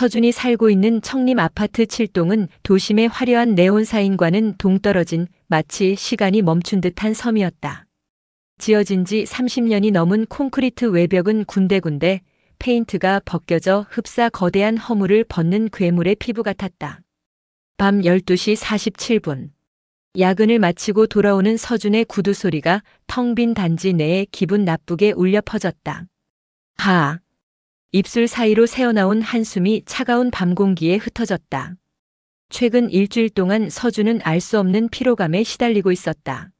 서준이 살고 있는 청림 아파트 7동은 도심의 화려한 네온사인과는 동떨어진 마치 시간이 멈춘 듯한 섬이었다. 지어진 지 30년이 넘은 콘크리트 외벽은 군데군데 페인트가 벗겨져 흡사 거대한 허물을 벗는 괴물의 피부 같았다. 밤 12시 47분. 야근을 마치고 돌아오는 서준의 구두 소리가 텅 빈 단지 내에 기분 나쁘게 울려 퍼졌다. 하. 입술 사이로 새어나온 한숨이 차가운 밤 공기에 흩어졌다. 최근 일주일 동안 서준은 알 수 없는 피로감에 시달리고 있었다.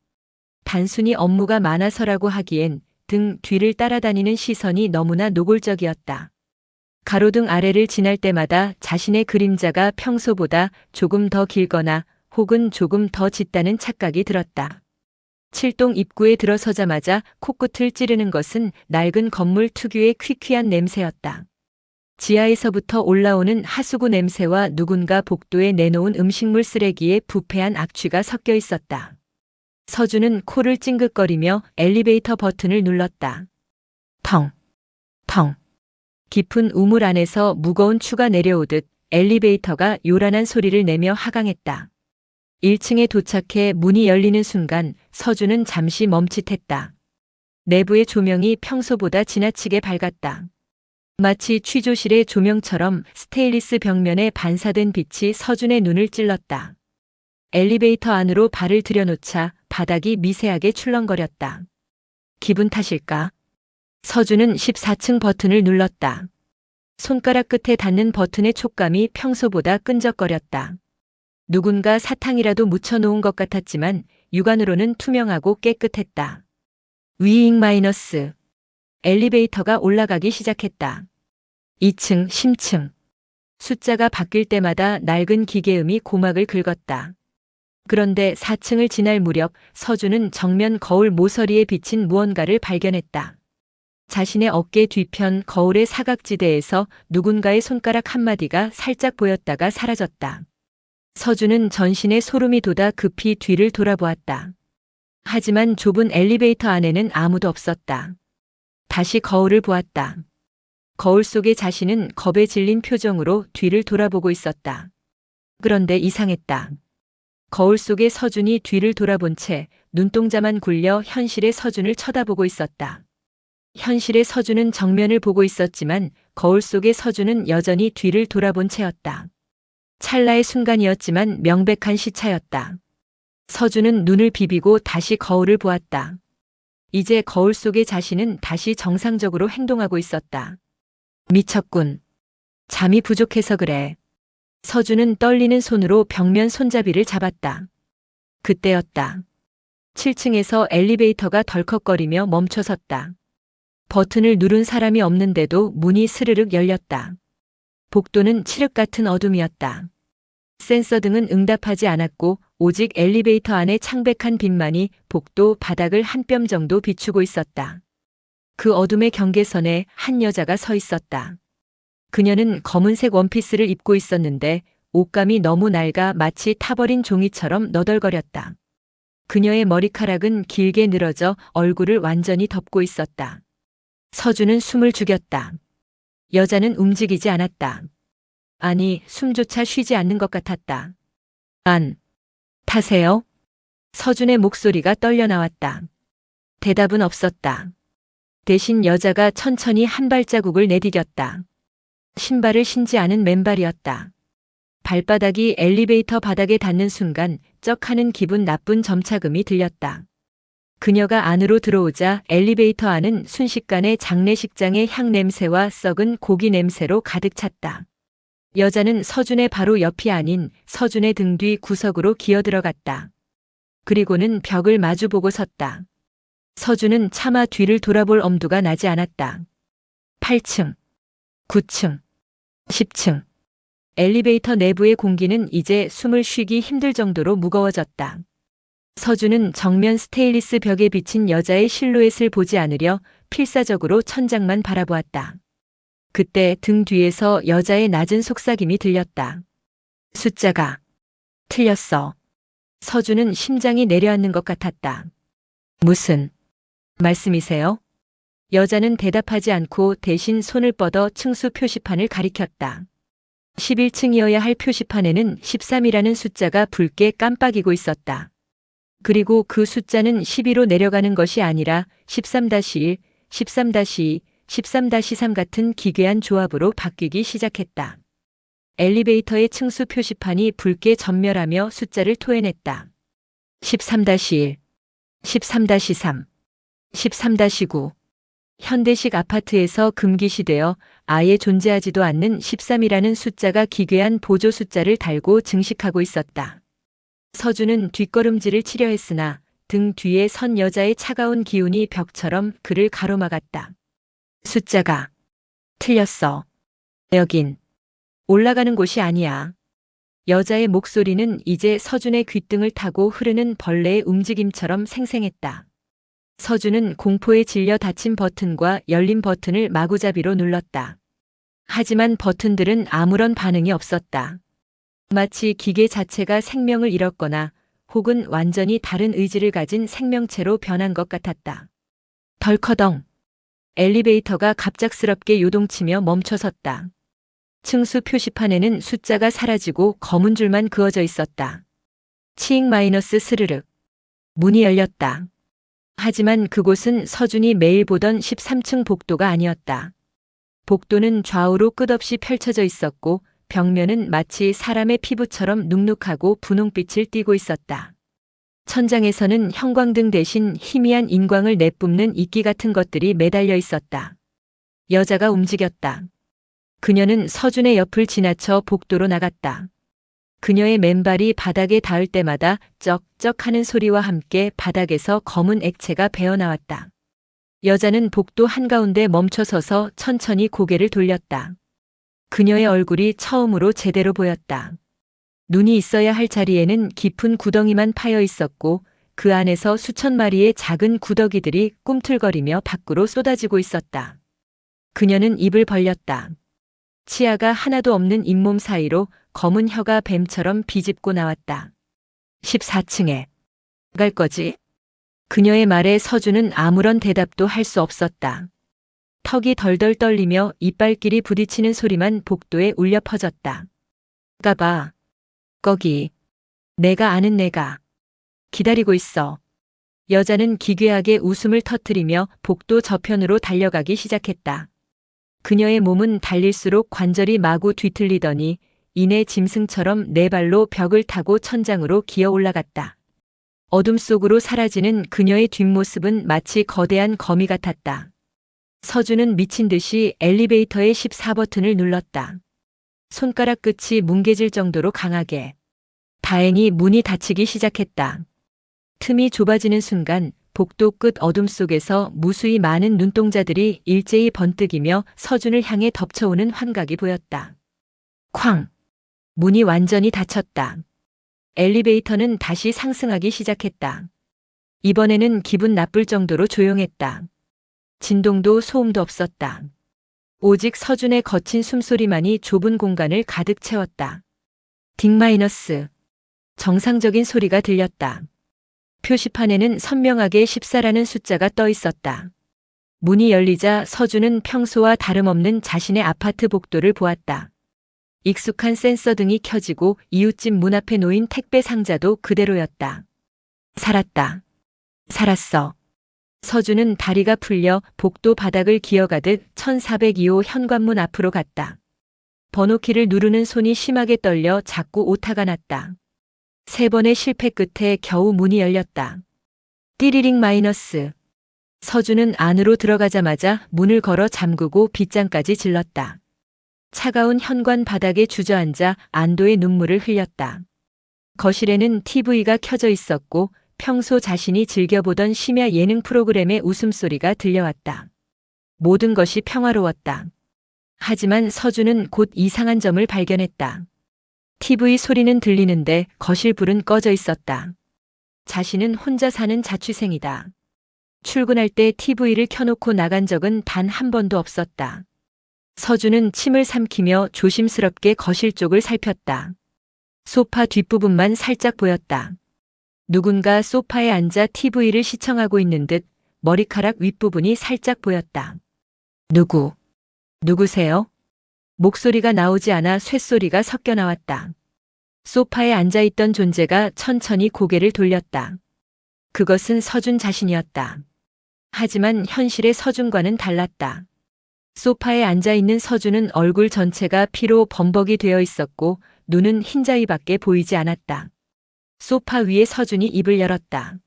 단순히 업무가 많아서라고 하기엔 등 뒤를 따라다니는 시선이 너무나 노골적이었다. 가로등 아래를 지날 때마다 자신의 그림자가 평소보다 조금 더 길거나 혹은 조금 더 짙다는 착각이 들었다. 칠동 입구에 들어서자마자 코끝을 찌르는 것은 낡은 건물 특유의 퀴퀴한 냄새였다. 지하에서부터 올라오는 하수구 냄새와 누군가 복도에 내놓은 음식물 쓰레기에 부패한 악취가 섞여 있었다. 서준은 코를 찡긋거리며 엘리베이터 버튼을 눌렀다. 텅, 텅. 깊은 우물 안에서 무거운 추가 내려오듯 엘리베이터가 요란한 소리를 내며 하강했다. 1층에 도착해 문이 열리는 순간 서준은 잠시 멈칫했다. 내부의 조명이 평소보다 지나치게 밝았다. 마치 취조실의 조명처럼 스테인리스 벽면에 반사된 빛이 서준의 눈을 찔렀다. 엘리베이터 안으로 발을 들여놓자 바닥이 미세하게 출렁거렸다. 기분 탓일까? 서준은 14층 버튼을 눌렀다. 손가락 끝에 닿는 버튼의 촉감이 평소보다 끈적거렸다. 누군가 사탕이라도 묻혀놓은 것 같았지만 육안으로는 투명하고 깨끗했다. 위잉 마이너스. 엘리베이터가 올라가기 시작했다. 2층, 10층. 숫자가 바뀔 때마다 낡은 기계음이 고막을 긁었다. 그런데 4층을 지날 무렵 서준은 정면 거울 모서리에 비친 무언가를 발견했다. 자신의 어깨 뒤편 거울의 사각지대에서 누군가의 손가락 한마디가 살짝 보였다가 사라졌다. 서준은 전신에 소름이 돋아 급히 뒤를 돌아보았다. 하지만 좁은 엘리베이터 안에는 아무도 없었다. 다시 거울을 보았다. 거울 속의 자신은 겁에 질린 표정으로 뒤를 돌아보고 있었다. 그런데 이상했다. 거울 속의 서준이 뒤를 돌아본 채 눈동자만 굴려 현실의 서준을 쳐다보고 있었다. 현실의 서준은 정면을 보고 있었지만 거울 속의 서준은 여전히 뒤를 돌아본 채였다. 찰나의 순간이었지만 명백한 시차였다. 서준은 눈을 비비고 다시 거울을 보았다. 이제 거울 속의 자신은 다시 정상적으로 행동하고 있었다. 미쳤군. 잠이 부족해서 그래. 서준은 떨리는 손으로 벽면 손잡이를 잡았다. 그때였다. 7층에서 엘리베이터가 덜컥거리며 멈춰섰다. 버튼을 누른 사람이 없는데도 문이 스르륵 열렸다. 복도는 칠흑 같은 어둠이었다. 센서 등은 응답하지 않았고 오직 엘리베이터 안에 창백한 빛만이 복도 바닥을 한 뼘 정도 비추고 있었다. 그 어둠의 경계선에 한 여자가 서 있었다. 그녀는 검은색 원피스를 입고 있었는데 옷감이 너무 낡아 마치 타버린 종이처럼 너덜거렸다. 그녀의 머리카락은 길게 늘어져 얼굴을 완전히 덮고 있었다. 서준은 숨을 죽였다. 여자는 움직이지 않았다. 아니, 숨조차 쉬지 않는 것 같았다. 안, 타세요? 서준의 목소리가 떨려 나왔다. 대답은 없었다. 대신 여자가 천천히 한 발자국을 내디뎠다. 신발을 신지 않은 맨발이었다. 발바닥이 엘리베이터 바닥에 닿는 순간 쩍하는 기분 나쁜 점차금이 들렸다. 그녀가 안으로 들어오자 엘리베이터 안은 순식간에 장례식장의 향 냄새와 썩은 고기 냄새로 가득 찼다. 여자는 서준의 바로 옆이 아닌 서준의 등 뒤 구석으로 기어 들어갔다. 그리고는 벽을 마주보고 섰다. 서준은 차마 뒤를 돌아볼 엄두가 나지 않았다. 8층, 9층, 10층. 엘리베이터 내부의 공기는 이제 숨을 쉬기 힘들 정도로 무거워졌다. 서준은 정면 스테인리스 벽에 비친 여자의 실루엣을 보지 않으려 필사적으로 천장만 바라보았다. 그때 등 뒤에서 여자의 낮은 속삭임이 들렸다. 숫자가 틀렸어. 서준은 심장이 내려앉는 것 같았다. 무슨 말씀이세요? 여자는 대답하지 않고 대신 손을 뻗어 층수 표시판을 가리켰다. 11층이어야 할 표시판에는 13이라는 숫자가 붉게 깜빡이고 있었다. 그리고 그 숫자는 12로 내려가는 것이 아니라 13-1, 13-2, 13-3 같은 기괴한 조합으로 바뀌기 시작했다. 엘리베이터의 층수 표시판이 붉게 전멸하며 숫자를 토해냈다. 13-1, 13-3, 13-9. 현대식 아파트에서 금기시되어 아예 존재하지도 않는 13이라는 숫자가 기괴한 보조 숫자를 달고 증식하고 있었다. 서준은 뒷걸음질을 치려 했으나 등 뒤에 선 여자의 차가운 기운이 벽처럼 그를 가로막았다. 숫자가 틀렸어. 여긴 올라가는 곳이 아니야. 여자의 목소리는 이제 서준의 귓등을 타고 흐르는 벌레의 움직임처럼 생생했다. 서준은 공포에 질려 닫힌 버튼과 열린 버튼을 마구잡이로 눌렀다. 하지만 버튼들은 아무런 반응이 없었다. 마치 기계 자체가 생명을 잃었거나 혹은 완전히 다른 의지를 가진 생명체로 변한 것 같았다. 덜커덩. 엘리베이터가 갑작스럽게 요동치며 멈춰섰다. 층수 표시판에는 숫자가 사라지고 검은 줄만 그어져 있었다. 치익 마이너스 스르륵. 문이 열렸다. 하지만 그곳은 서준이 매일 보던 13층 복도가 아니었다. 복도는 좌우로 끝없이 펼쳐져 있었고 벽면은 마치 사람의 피부처럼 눅눅하고 분홍빛을 띠고 있었다. 천장에서는 형광등 대신 희미한 인광을 내뿜는 이끼 같은 것들이 매달려 있었다. 여자가 움직였다. 그녀는 서준의 옆을 지나쳐 복도로 나갔다. 그녀의 맨발이 바닥에 닿을 때마다 쩍쩍 하는 소리와 함께 바닥에서 검은 액체가 배어나왔다. 여자는 복도 한가운데 멈춰서서 천천히 고개를 돌렸다. 그녀의 얼굴이 처음으로 제대로 보였다. 눈이 있어야 할 자리에는 깊은 구덩이만 파여 있었고 그 안에서 수천 마리의 작은 구더기들이 꿈틀거리며 밖으로 쏟아지고 있었다. 그녀는 입을 벌렸다. 치아가 하나도 없는 잇몸 사이로 검은 혀가 뱀처럼 비집고 나왔다. 14층에 갈 거지? 그녀의 말에 서주는 아무런 대답도 할 수 없었다. 턱이 덜덜 떨리며 이빨끼리 부딪히는 소리만 복도에 울려 퍼졌다. 가봐. 거기. 내가 아는 내가. 기다리고 있어. 여자는 기괴하게 웃음을 터뜨리며 복도 저편으로 달려가기 시작했다. 그녀의 몸은 달릴수록 관절이 마구 뒤틀리더니 이내 짐승처럼 네 발로 벽을 타고 천장으로 기어 올라갔다. 어둠 속으로 사라지는 그녀의 뒷모습은 마치 거대한 거미 같았다. 서준은 미친 듯이 엘리베이터의 14버튼을 눌렀다. 손가락 끝이 뭉개질 정도로 강하게. 다행히 문이 닫히기 시작했다. 틈이 좁아지는 순간 복도 끝 어둠 속에서 무수히 많은 눈동자들이 일제히 번뜩이며 서준을 향해 덮쳐오는 환각이 보였다. 쾅! 문이 완전히 닫혔다. 엘리베이터는 다시 상승하기 시작했다. 이번에는 기분 나쁠 정도로 조용했다. 진동도 소음도 없었다. 오직 서준의 거친 숨소리만이 좁은 공간을 가득 채웠다. 딩마이너스. 정상적인 소리가 들렸다. 표시판에는 선명하게 14라는 숫자가 떠 있었다. 문이 열리자 서준은 평소와 다름없는 자신의 아파트 복도를 보았다. 익숙한 센서 등이 켜지고 이웃집 문 앞에 놓인 택배 상자도 그대로였다. 살았다. 살았어. 서준은 다리가 풀려 복도 바닥을 기어가듯 1402호 현관문 앞으로 갔다. 번호키를 누르는 손이 심하게 떨려 자꾸 오타가 났다. 세 번의 실패 끝에 겨우 문이 열렸다. 띠리링 마이너스. 서준은 안으로 들어가자마자 문을 걸어 잠그고 빗장까지 질렀다. 차가운 현관 바닥에 주저앉아 안도의 눈물을 흘렸다. 거실에는 TV가 켜져 있었고 평소 자신이 즐겨보던 심야 예능 프로그램의 웃음소리가 들려왔다. 모든 것이 평화로웠다. 하지만 서준은 곧 이상한 점을 발견했다. TV 소리는 들리는데 거실 불은 꺼져 있었다. 자신은 혼자 사는 자취생이다. 출근할 때 TV를 켜놓고 나간 적은 단 한 번도 없었다. 서준은 침을 삼키며 조심스럽게 거실 쪽을 살폈다. 소파 뒷부분만 살짝 보였다. 누군가 소파에 앉아 TV를 시청하고 있는 듯 머리카락 윗부분이 살짝 보였다. 누구? 누구세요? 목소리가 나오지 않아 쇳소리가 섞여 나왔다. 소파에 앉아있던 존재가 천천히 고개를 돌렸다. 그것은 서준 자신이었다. 하지만 현실의 서준과는 달랐다. 소파에 앉아있는 서준은 얼굴 전체가 피로 범벅이 되어 있었고 눈은 흰자위밖에 보이지 않았다. 소파 위에 서준이 입을 열었다.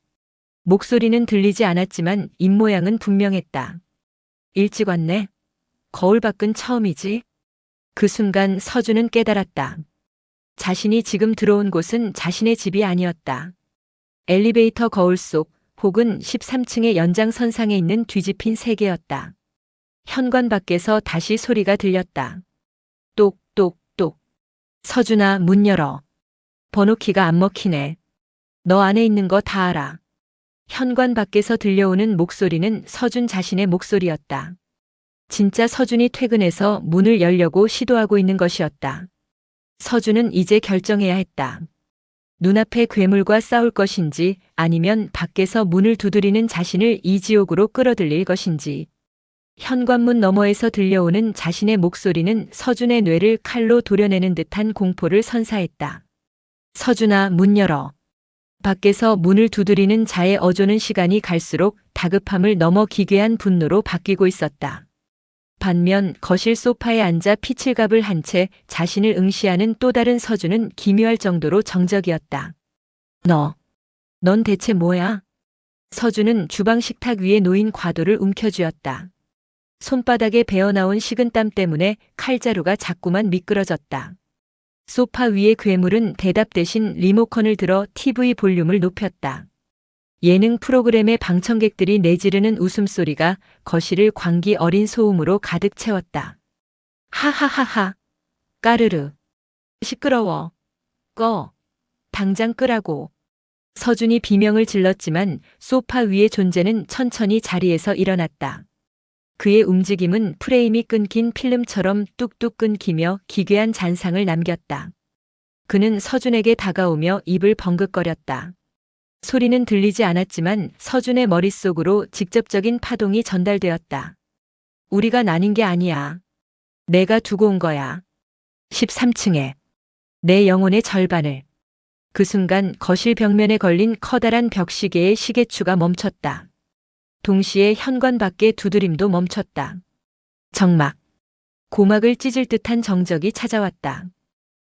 목소리는 들리지 않았지만 입모양은 분명했다. 일찍 왔네. 거울 밖은 처음이지. 그 순간 서준은 깨달았다. 자신이 지금 들어온 곳은 자신의 집이 아니었다. 엘리베이터 거울 속 혹은 13층의 연장선상에 있는 뒤집힌 세계였다. 현관 밖에서 다시 소리가 들렸다. 똑똑똑. 서준아, 문 열어. 번호키가 안 먹히네. 너 안에 있는 거 다 알아. 현관 밖에서 들려오는 목소리는 서준 자신의 목소리였다. 진짜 서준이 퇴근해서 문을 열려고 시도하고 있는 것이었다. 서준은 이제 결정해야 했다. 눈앞의 괴물과 싸울 것인지 아니면 밖에서 문을 두드리는 자신을 이 지옥으로 끌어들일 것인지. 현관문 너머에서 들려오는 자신의 목소리는 서준의 뇌를 칼로 도려내는 듯한 공포를 선사했다. 서준아, 문 열어. 밖에서 문을 두드리는 자의 어조는 시간이 갈수록 다급함을 넘어 기괴한 분노로 바뀌고 있었다. 반면 거실 소파에 앉아 피칠갑을 한 채 자신을 응시하는 또 다른 서준은 기묘할 정도로 정적이었다. 너, 넌 대체 뭐야? 서준은 주방 식탁 위에 놓인 과도를 움켜쥐었다. 손바닥에 배어나온 식은 땀 때문에 칼자루가 자꾸만 미끄러졌다. 소파 위의 괴물은 대답 대신 리모컨을 들어 TV 볼륨을 높였다. 예능 프로그램의 방청객들이 내지르는 웃음소리가 거실을 광기 어린 소음으로 가득 채웠다. 하하하하. 까르르. 시끄러워. 꺼. 당장 끄라고. 서준이 비명을 질렀지만 소파 위의 존재는 천천히 자리에서 일어났다. 그의 움직임은 프레임이 끊긴 필름처럼 뚝뚝 끊기며 기괴한 잔상을 남겼다. 그는 서준에게 다가오며 입을 벙긋거렸다. 소리는 들리지 않았지만 서준의 머릿속으로 직접적인 파동이 전달되었다. 우리가 나뉜 게 아니야. 내가 두고 온 거야. 13층에. 내 영혼의 절반을. 그 순간 거실 벽면에 걸린 커다란 벽시계의 시계추가 멈췄다. 동시에 현관 밖의 두드림도 멈췄다. 정막. 고막을 찢을 듯한 정적이 찾아왔다.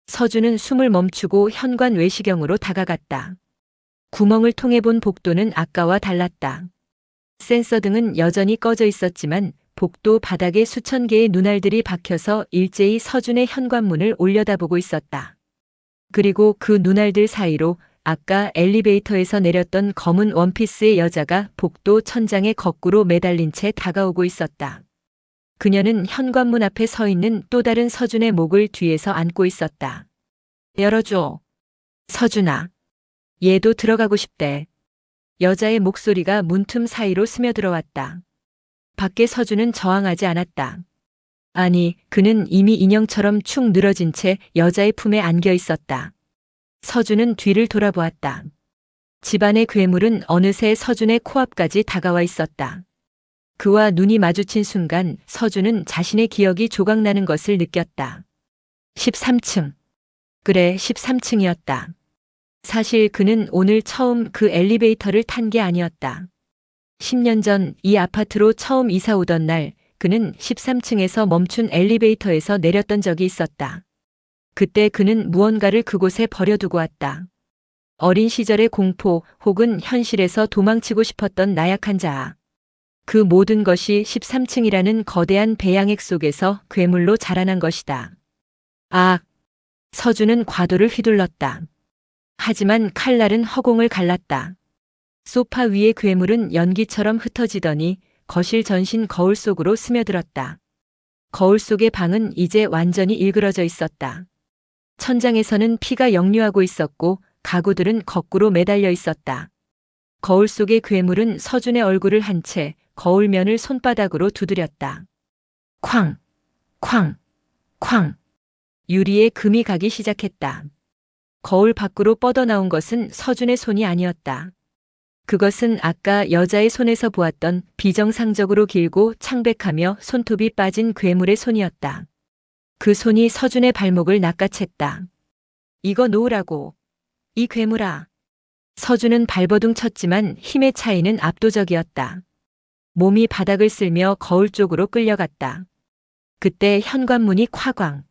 서준은 숨을 멈추고 현관 외시경으로 다가갔다. 구멍을 통해 본 복도는 아까와 달랐다. 센서 등은 여전히 꺼져 있었지만 복도 바닥에 수천 개의 눈알들이 박혀서 일제히 서준의 현관문을 올려다보고 있었다. 그리고 그 눈알들 사이로 아까 엘리베이터에서 내렸던 검은 원피스의 여자가 복도 천장에 거꾸로 매달린 채 다가오고 있었다. 그녀는 현관문 앞에 서 있는 또 다른 서준의 목을 뒤에서 안고 있었다. 열어줘. 서준아. 얘도 들어가고 싶대. 여자의 목소리가 문틈 사이로 스며들어왔다. 밖에 서준은 저항하지 않았다. 아니, 그는 이미 인형처럼 축 늘어진 채 여자의 품에 안겨 있었다. 서준은 뒤를 돌아보았다. 집안의 괴물은 어느새 서준의 코앞까지 다가와 있었다. 그와 눈이 마주친 순간 서준은 자신의 기억이 조각나는 것을 느꼈다. 13층. 그래, 13층이었다. 사실 그는 오늘 처음 그 엘리베이터를 탄 게 아니었다. 10년 전 이 아파트로 처음 이사 오던 날 그는 13층에서 멈춘 엘리베이터에서 내렸던 적이 있었다. 그때 그는 무언가를 그곳에 버려두고 왔다. 어린 시절의 공포 혹은 현실에서 도망치고 싶었던 나약한 자아. 그 모든 것이 13층이라는 거대한 배양액 속에서 괴물로 자라난 것이다. 아, 서주는 과도를 휘둘렀다. 하지만 칼날은 허공을 갈랐다. 소파 위의 괴물은 연기처럼 흩어지더니 거실 전신 거울 속으로 스며들었다. 거울 속의 방은 이제 완전히 일그러져 있었다. 천장에서는 피가 역류하고 있었고 가구들은 거꾸로 매달려 있었다. 거울 속의 괴물은 서준의 얼굴을 한 채 거울면을 손바닥으로 두드렸다. 쾅, 쾅, 쾅. 유리에 금이 가기 시작했다. 거울 밖으로 뻗어나온 것은 서준의 손이 아니었다. 그것은 아까 여자의 손에서 보았던 비정상적으로 길고 창백하며 손톱이 빠진 괴물의 손이었다. 그 손이 서준의 발목을 낚아챘다. 이거 놓으라고. 이 괴물아. 서준은 발버둥 쳤지만 힘의 차이는 압도적이었다. 몸이 바닥을 쓸며 거울 쪽으로 끌려갔다. 그때 현관문이 콱광.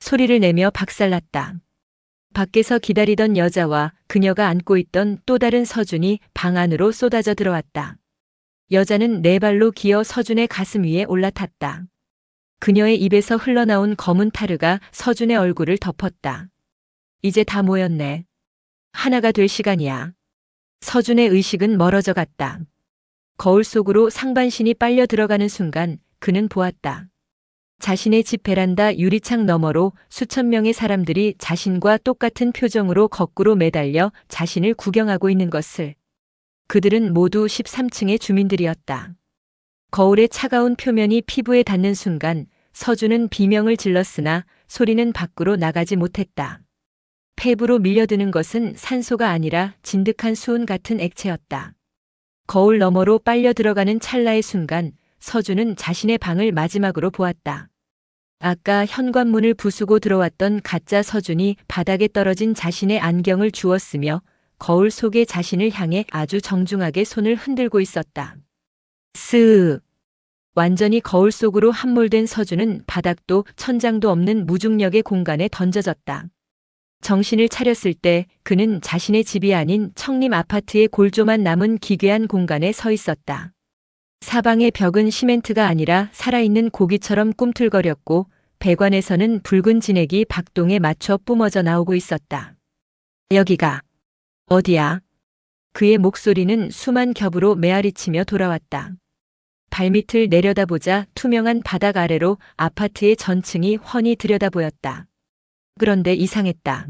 소리를 내며 박살났다. 밖에서 기다리던 여자와 그녀가 안고 있던 또 다른 서준이 방 안으로 쏟아져 들어왔다. 여자는 네 발로 기어 서준의 가슴 위에 올라탔다. 그녀의 입에서 흘러나온 검은 타르가 서준의 얼굴을 덮었다. 이제 다 모였네. 하나가 될 시간이야. 서준의 의식은 멀어져 갔다. 거울 속으로 상반신이 빨려 들어가는 순간 그는 보았다. 자신의 집 베란다 유리창 너머로 수천 명의 사람들이 자신과 똑같은 표정으로 거꾸로 매달려 자신을 구경하고 있는 것을. 그들은 모두 13층의 주민들이었다. 거울의 차가운 표면이 피부에 닿는 순간 서준은 비명을 질렀으나 소리는 밖으로 나가지 못했다. 폐부로 밀려드는 것은 산소가 아니라 진득한 수은 같은 액체였다. 거울 너머로 빨려 들어가는 찰나의 순간 서준은 자신의 방을 마지막으로 보았다. 아까 현관문을 부수고 들어왔던 가짜 서준이 바닥에 떨어진 자신의 안경을 주웠으며 거울 속의 자신을 향해 아주 정중하게 손을 흔들고 있었다. 스으. 완전히 거울 속으로 함몰된 서준은 바닥도 천장도 없는 무중력의 공간에 던져졌다. 정신을 차렸을 때 그는 자신의 집이 아닌 청림 아파트의 골조만 남은 기괴한 공간에 서 있었다. 사방의 벽은 시멘트가 아니라 살아있는 고기처럼 꿈틀거렸고 배관에서는 붉은 진액이 박동에 맞춰 뿜어져 나오고 있었다. 여기가 어디야? 그의 목소리는 수만 겹으로 메아리치며 돌아왔다. 발밑을 내려다보자 투명한 바닥 아래로 아파트의 전층이 훤히 들여다보였다. 그런데 이상했다.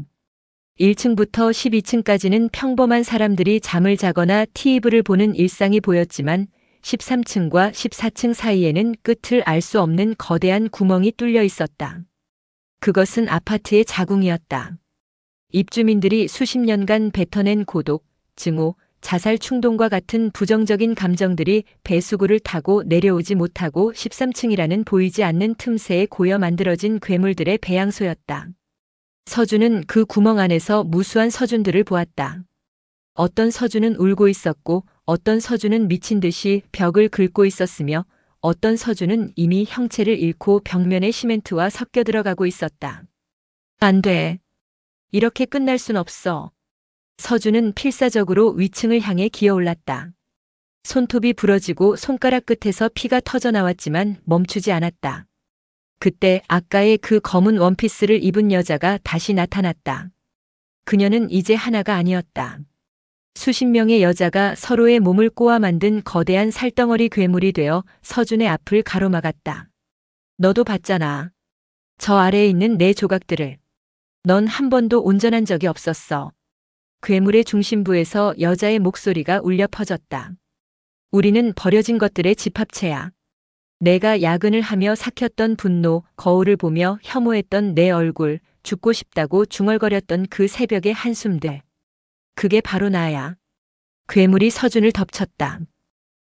1층부터 12층까지는 평범한 사람들이 잠을 자거나 TV를 보는 일상이 보였지만 13층과 14층 사이에는 끝을 알 수 없는 거대한 구멍이 뚫려 있었다. 그것은 아파트의 자궁이었다. 입주민들이 수십 년간 뱉어낸 고독, 증오, 자살 충동과 같은 부정적인 감정들이 배수구를 타고 내려오지 못하고 13층이라는 보이지 않는 틈새에 고여 만들어진 괴물들의 배양소였다. 서준은 그 구멍 안에서 무수한 서준들을 보았다. 어떤 서준은 울고 있었고 어떤 서준은 미친 듯이 벽을 긁고 있었으며 어떤 서준은 이미 형체를 잃고 벽면에 시멘트와 섞여 들어가고 있었다. 안 돼. 이렇게 끝날 순 없어. 서준은 필사적으로 위층을 향해 기어 올랐다. 손톱이 부러지고 손가락 끝에서 피가 터져 나왔지만 멈추지 않았다. 그때 아까의 그 검은 원피스를 입은 여자가 다시 나타났다. 그녀는 이제 하나가 아니었다. 수십 명의 여자가 서로의 몸을 꼬아 만든 거대한 살덩어리 괴물이 되어 서준의 앞을 가로막았다. 너도 봤잖아. 저 아래에 있는 내 조각들을. 넌 한 번도 온전한 적이 없었어. 괴물의 중심부에서 여자의 목소리가 울려 퍼졌다. 우리는 버려진 것들의 집합체야. 내가 야근을 하며 삭혔던 분노, 거울을 보며 혐오했던 내 얼굴, 죽고 싶다고 중얼거렸던 그 새벽의 한숨들. 그게 바로 나야. 괴물이 서준을 덮쳤다.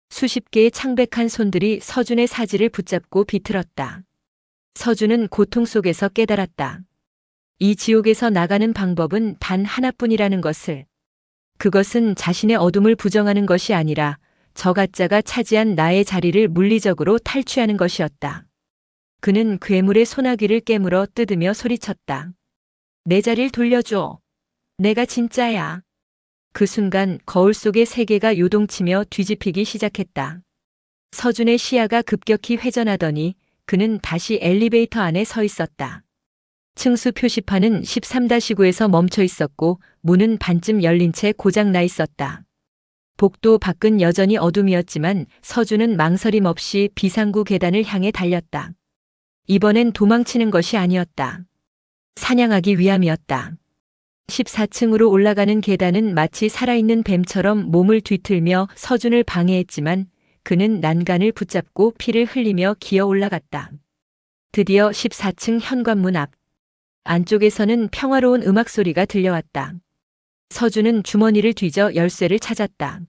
수십 개의 창백한 손들이 서준의 사지를 붙잡고 비틀었다. 서준은 고통 속에서 깨달았다. 이 지옥에서 나가는 방법은 단 하나뿐이라는 것을. 그것은 자신의 어둠을 부정하는 것이 아니라 저 가짜가 차지한 나의 자리를 물리적으로 탈취하는 것이었다. 그는 괴물의 소나기를 깨물어 뜯으며 소리쳤다. 내 자리를 돌려줘. 내가 진짜야. 그 순간 거울 속의 세계가 요동치며 뒤집히기 시작했다. 서준의 시야가 급격히 회전하더니 그는 다시 엘리베이터 안에 서 있었다. 층수 표시판은 13-9에서 멈춰 있었고 문은 반쯤 열린 채 고장 나 있었다. 복도 밖은 여전히 어둠이었지만 서준은 망설임 없이 비상구 계단을 향해 달렸다. 이번엔 도망치는 것이 아니었다. 사냥하기 위함이었다. 14층으로 올라가는 계단은 마치 살아있는 뱀처럼 몸을 뒤틀며 서준을 방해했지만 그는 난간을 붙잡고 피를 흘리며 기어 올라갔다. 드디어 14층 현관문 앞. 안쪽에서는 평화로운 음악 소리가 들려왔다. 서준은 주머니를 뒤져 열쇠를 찾았다.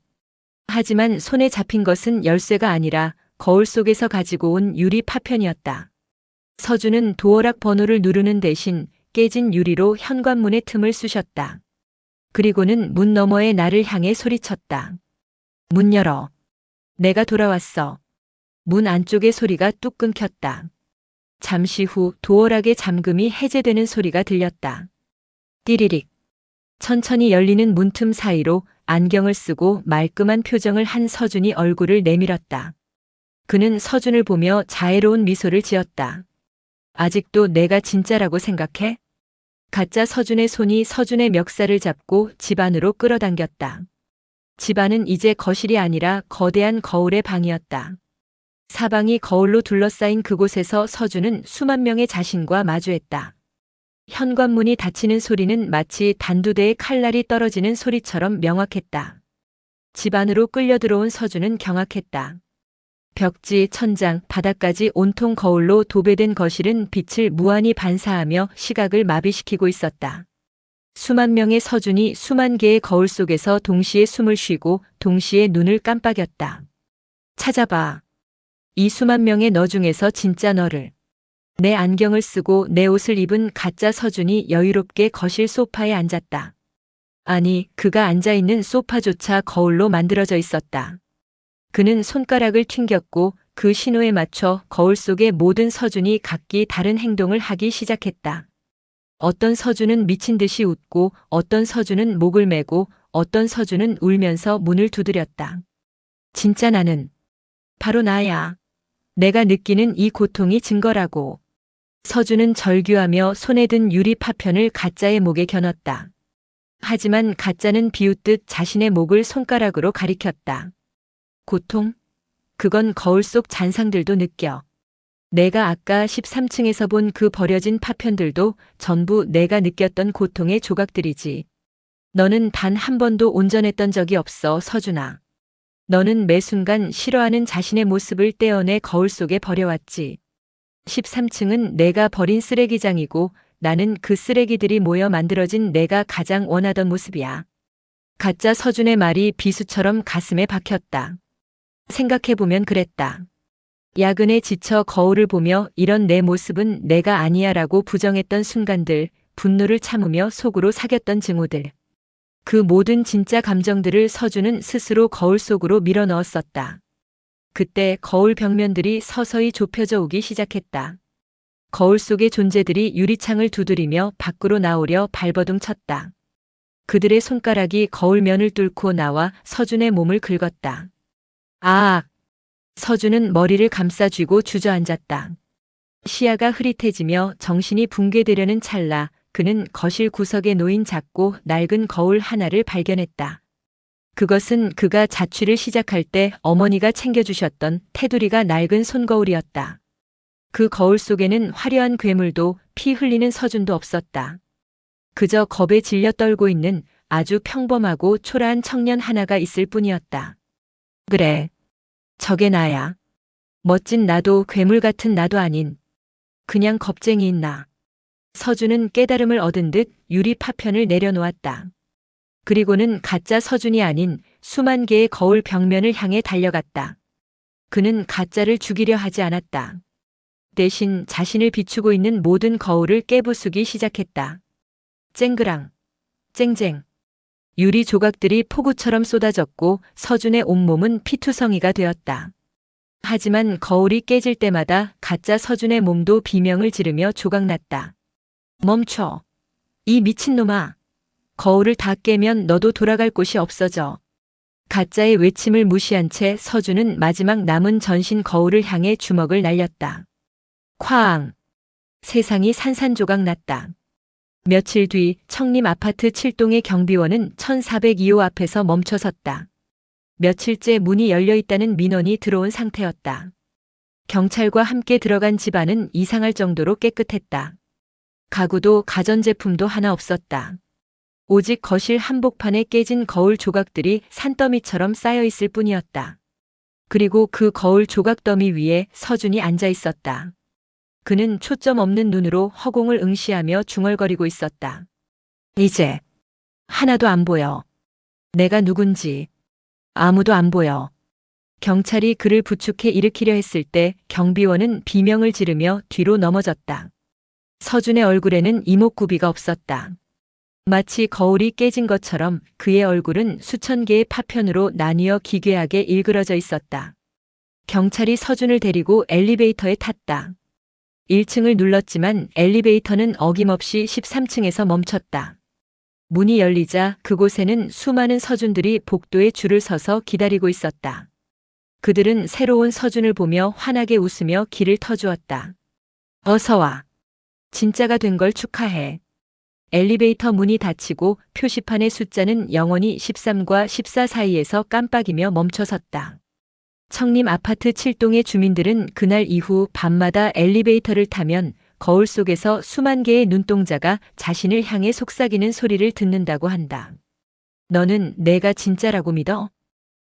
하지만 손에 잡힌 것은 열쇠가 아니라 거울 속에서 가지고 온 유리 파편이었다. 서준은 도어락 번호를 누르는 대신 깨진 유리로 현관문의 틈을 쑤셨다. 그리고는 문 너머에 나를 향해 소리쳤다. 문 열어. 내가 돌아왔어. 문 안쪽의 소리가 뚝 끊겼다. 잠시 후 도어락의 잠금이 해제되는 소리가 들렸다. 띠리릭. 천천히 열리는 문틈 사이로 안경을 쓰고 말끔한 표정을 한 서준이 얼굴을 내밀었다. 그는 서준을 보며 자애로운 미소를 지었다. 아직도 내가 진짜라고 생각해? 가짜 서준의 손이 서준의 멱살을 잡고 집 안으로 끌어당겼다. 집 안은 이제 거실이 아니라 거대한 거울의 방이었다. 사방이 거울로 둘러싸인 그곳에서 서준은 수만 명의 자신과 마주했다. 현관문이 닫히는 소리는 마치 단두대의 칼날이 떨어지는 소리처럼 명확했다. 집 안으로 끌려 들어온 서준은 경악했다. 벽지, 천장, 바닥까지 온통 거울로 도배된 거실은 빛을 무한히 반사하며 시각을 마비시키고 있었다. 수만 명의 서준이 수만 개의 거울 속에서 동시에 숨을 쉬고 동시에 눈을 깜빡였다. 찾아봐. 이 수만 명의 너 중에서 진짜 너를. 내 안경을 쓰고 내 옷을 입은 가짜 서준이 여유롭게 거실 소파에 앉았다. 아니, 그가 앉아있는 소파조차 거울로 만들어져 있었다. 그는 손가락을 튕겼고 그 신호에 맞춰 거울 속의 모든 서준이 각기 다른 행동을 하기 시작했다. 어떤 서준은 미친 듯이 웃고 어떤 서준은 목을 메고 어떤 서준은 울면서 문을 두드렸다. 진짜 나는 바로 나야. 내가 느끼는 이 고통이 증거라고. 서준은 절규하며 손에 든 유리 파편을 가짜의 목에 겨눴다. 하지만 가짜는 비웃듯 자신의 목을 손가락으로 가리켰다. 고통? 그건 거울 속 잔상들도 느껴. 내가 아까 13층에서 본 그 버려진 파편들도 전부 내가 느꼈던 고통의 조각들이지. 너는 단 한 번도 온전했던 적이 없어, 서준아. 너는 매 순간 싫어하는 자신의 모습을 떼어내 거울 속에 버려왔지. 13층은 내가 버린 쓰레기장이고 나는 그 쓰레기들이 모여 만들어진 내가 가장 원하던 모습이야. 가짜 서준의 말이 비수처럼 가슴에 박혔다. 생각해보면 그랬다. 야근에 지쳐 거울을 보며 이런 내 모습은 내가 아니야 라고 부정했던 순간들, 분노를 참으며 속으로 사겼던 증오들. 그 모든 진짜 감정들을 서주는 스스로 거울 속으로 밀어 넣었었다. 그때 거울 벽면들이 서서히 좁혀져 오기 시작했다. 거울 속의 존재들이 유리창을 두드리며 밖으로 나오려 발버둥 쳤다. 그들의 손가락이 거울면을 뚫고 나와 서준의 몸을 긁었다. 아! 서준은 머리를 감싸쥐고 주저앉았다. 시야가 흐릿해지며 정신이 붕괴되려는 찰나 그는 거실 구석에 놓인 작고 낡은 거울 하나를 발견했다. 그것은 그가 자취를 시작할 때 어머니가 챙겨주셨던 테두리가 낡은 손거울이었다. 그 거울 속에는 화려한 괴물도 피 흘리는 서준도 없었다. 그저 겁에 질려 떨고 있는 아주 평범하고 초라한 청년 하나가 있을 뿐이었다. 그래. 저게 나야. 멋진 나도 괴물 같은 나도 아닌. 그냥 겁쟁이인 나. 서준은 깨달음을 얻은 듯 유리 파편을 내려놓았다. 그리고는 가짜 서준이 아닌 수만 개의 거울 벽면을 향해 달려갔다. 그는 가짜를 죽이려 하지 않았다. 대신 자신을 비추고 있는 모든 거울을 깨부수기 시작했다. 쨍그랑, 쨍쨍. 유리 조각들이 폭우처럼 쏟아졌고 서준의 온몸은 피투성이가 되었다. 하지만 거울이 깨질 때마다 가짜 서준의 몸도 비명을 지르며 조각났다. 멈춰. 이 미친놈아. 거울을 다 깨면 너도 돌아갈 곳이 없어져. 가짜의 외침을 무시한 채 서준은 마지막 남은 전신 거울을 향해 주먹을 날렸다. 쾅! 세상이 산산조각 났다. 며칠 뒤 청림 아파트 7동의 경비원은 1402호 앞에서 멈춰섰다. 며칠째 문이 열려 있다는 민원이 들어온 상태였다. 경찰과 함께 들어간 집안은 이상할 정도로 깨끗했다. 가구도 가전제품도 하나 없었다. 오직 거실 한복판에 깨진 거울 조각들이 산더미처럼 쌓여 있을 뿐이었다. 그리고 그 거울 조각 더미 위에 서준이 앉아 있었다. 그는 초점 없는 눈으로 허공을 응시하며 중얼거리고 있었다. 이제 하나도 안 보여. 내가 누군지 아무도 안 보여. 경찰이 그를 부축해 일으키려 했을 때 경비원은 비명을 지르며 뒤로 넘어졌다. 서준의 얼굴에는 이목구비가 없었다. 마치 거울이 깨진 것처럼 그의 얼굴은 수천 개의 파편으로 나뉘어 기괴하게 일그러져 있었다. 경찰이 서준을 데리고 엘리베이터에 탔다. 1층을 눌렀지만 엘리베이터는 어김없이 13층에서 멈췄다. 문이 열리자 그곳에는 수많은 서준들이 복도에 줄을 서서 기다리고 있었다. 그들은 새로운 서준을 보며 환하게 웃으며 길을 터주었다. 어서 와. 진짜가 된 걸 축하해. 엘리베이터 문이 닫히고 표시판의 숫자는 영원히 13과 14 사이에서 깜빡이며 멈춰섰다. 청림 아파트 7동의 주민들은 그날 이후 밤마다 엘리베이터를 타면 거울 속에서 수만 개의 눈동자가 자신을 향해 속삭이는 소리를 듣는다고 한다. 너는 내가 진짜라고 믿어?